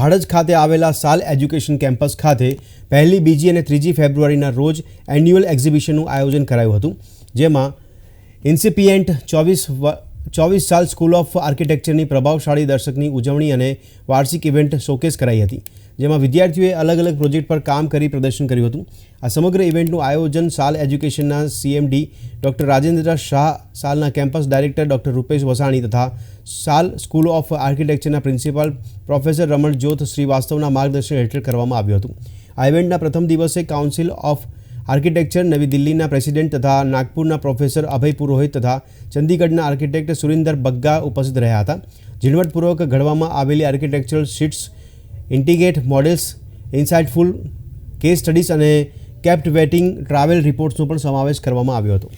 ભાડજ ખાતે આવેલા સાલ એજ્યુકેશન કેમ્પસ ખાતે પહેલી, બીજી અને ત્રીજી ફેબ્રુઆરીના રોજ એન્યુઅલ એક્ઝિબિશનનું આયોજન કરાયું હતું, જેમાં ઇન્સિપિયન્ટ ચોવીસ ચોવીસ સાલ સ્કૂલ ઓફ આર્કિટેક્ચરની પ્રભાવશાળી દર્શકની ઉજવણી અને વાર્ષિક ઇવેન્ટ શોકેસ કરાઈ હતી, જેમાં વિદ્યાર્થીઓએ અલગ અલગ પ્રોજેક્ટ પર કામ કરી પ્રદર્શન કર્યું હતું. આ સમગ્ર ઇવેન્ટનું આયોજન સાલ એજ્યુકેશનના CMD doctor Rajendra Shah, સાલના campus director doctor Rupesh Vasani તથા સાલ સ્કૂલ ઓફ આર્કિટેક્ચરના પ્રિન્સિપાલ પ્રોફેસર રમણ જ્યોત શ્રીવાસ્તવના માર્ગદર્શન હેઠળ કરવામાં આવ્યું હતું. આ ઇવેન્ટના પ્રથમ દિવસે કાઉન્સિલ ઓફ આર્કિટેક્ચર નવી દિલ્હીના પ્રેસિડેન્ટ તથા નાગપુરના પ્રોફેસર અભય પુરોહિત તથા ચંદીગઢના આર્કિટેક્ટ સુરિન્દર બગ્ગા ઉપસ્થિત રહ્યા હતા. ઝીણવટપૂર્વક ઘડવામાં આવેલી architectural sheets, integrated models, insightful case studies અને કેપ્ટ વેટિંગ ટ્રાવેલ રિપોર્ટ્સનો પણ સમાવેશ કરવામાં આવ્યો હતો.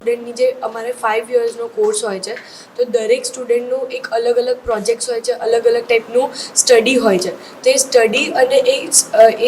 સ્ટુડન્ટની જે અમારે ફાઇવ યર્સનો કોર્સ હોય છે, તો દરેક સ્ટુડન્ટનું એક અલગ અલગ પ્રોજેક્ટ્સ હોય છે, અલગ અલગ ટાઈપનું સ્ટડી હોય છે. તો એ સ્ટડી અને એ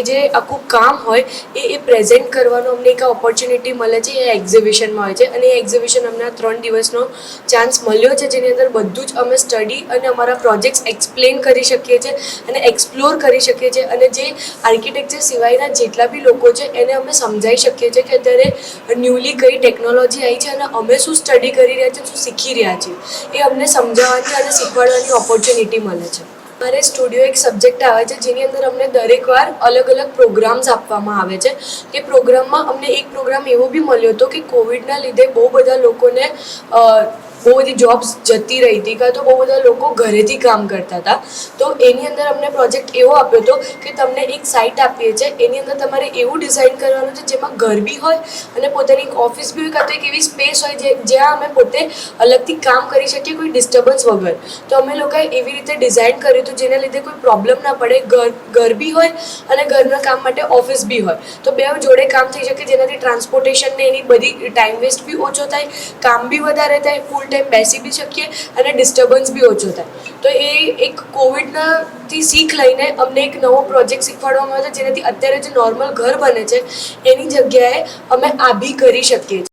એ જે આખું કામ હોય, એ એ પ્રેઝન્ટ કરવાનો અમને એક ઓપોર્ચ્યુનિટી મળે છે, એ એક્ઝિબિશનમાં હોય છે. અને એ એક્ઝિબિશન અમને ત્રણ દિવસનો ચાન્સ મળ્યો છે, જેની અંદર બધું જ અમે સ્ટડી અને અમારા પ્રોજેક્ટ્સ એક્સપ્લેન કરી શકીએ છીએ અને એક્સપ્લોર કરી શકીએ છીએ. અને જે આર્કિટેક્ચર સિવાયના જેટલા બી લોકો છે, એને અમે સમજાવી શકીએ છીએ કે અત્યારે ન્યૂલી કઈ ટેકનોલોજી આવી છે અને અમે શું સ્ટડી કરી રહ્યા છીએ, શું શીખી રહ્યા છીએ, એ અમને સમજાવવાની અને શીખવાડવાની ઓપોર્ચ્યુનિટી મળે છે. મારે સ્ટુડિયો એક સબ્જેક્ટ આવે છે, જેની અંદર અમને દરેક વાર અલગ અલગ પ્રોગ્રામ્સ આપવામાં આવે છે. તે પ્રોગ્રામમાં અમને એક પ્રોગ્રામ એવો બી મળ્યો હતો કે કોવિડના લીધે બહુ બધા લોકોને બહુ બધી જોબ્સ જતી રહી હતી કાં તો બહુ બધા લોકો ઘરેથી કામ કરતા હતા. તો એની અંદર અમને પ્રોજેક્ટ એવો આપ્યો હતો કે તમને એક સાઇટ આપીએ છીએ. એની અંદર તમારે એવું ડિઝાઇન કરવાનું છે જેમાં ઘર બી હોય અને પોતાની એક ઓફિસ બી હોય કાં તો એક એવી સ્પેસ હોય જે, જ્યાં અમે પોતે અલગથી કામ કરી શકીએ કોઈ ડિસ્ટર્બન્સ વગર. તો અમે લોકોએ એવી રીતે ડિઝાઇન કર્યું હતું જેના લીધે કોઈ પ્રોબ્લેમ ના પડે. ઘર ઘર બી હોય અને ઘરના કામ માટે ઓફિસ બી હોય. તો બે જોડે કામ થઈ શકે જેનાથી ટ્રાન્સપોર્ટેશન ને એની બધી ટાઈમ વેસ્ટ બી ઓછો થાય, કામ બી વધારે થાય ફૂલ ટાઈમ બેસી બી શકીએ અને ડિસ્ટર્બન્સ બી ઓછો થાય. તો એ એક કોવિડનાથી શીખ લઈને અમને એક નવો પ્રોજેક્ટ શીખવાડવામાં આવ્યો છે, જેનાથી અત્યારે જે નોર્મલ ઘર બને છે, એની જગ્યાએ અમે આ બી કરી શકીએ છીએ.